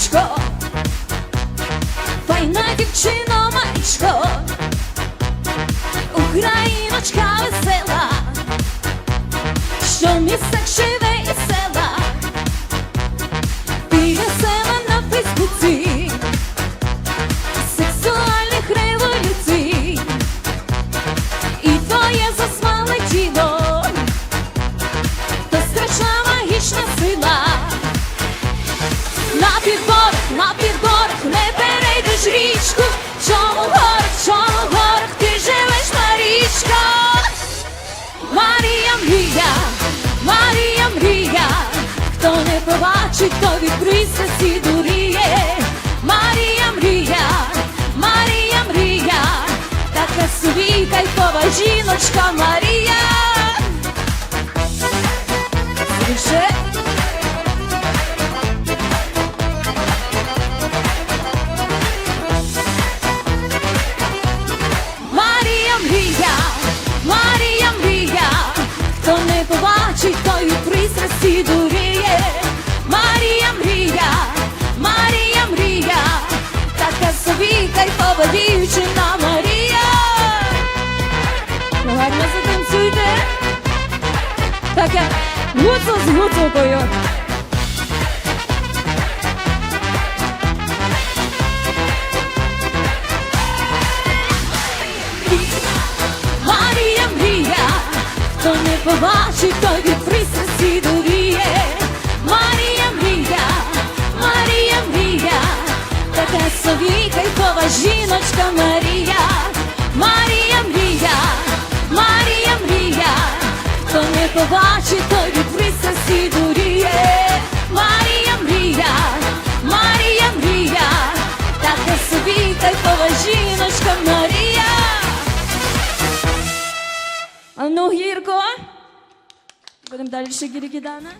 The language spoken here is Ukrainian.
Марічко, файна дівчина Марічко, Україночка весела, що в містах живе і села, біля себе на Фейсбуці, на підборах не перейдеш річку. Чому горах, чому горах ти живеш, Марічка? Марія мрія, Марія мрія, хто не побачить, то від пристрасті дуріє. Марія мрія, Марія мрія, така собі кайфова жіночка Марія. Побачить, той від пристрасті дуріє. Марія мрія, Марія мрія, така собі кайфова дівчина Марія. Ну, Гарно затанцюйте. Так як гуцул з гуцулкою. Хто не побачить, той від пристрасті дуріє. Марія мрія, Марія мрія, така собі кайфова жіночка Марія. Марія мрія, Марія мрія, хто не побачить, той від пристрасті дуріє. Марія мрія, Марія мрія, така собі кайфова жіночка Марія. А ну гірко. Будемо далі ще гірки дана.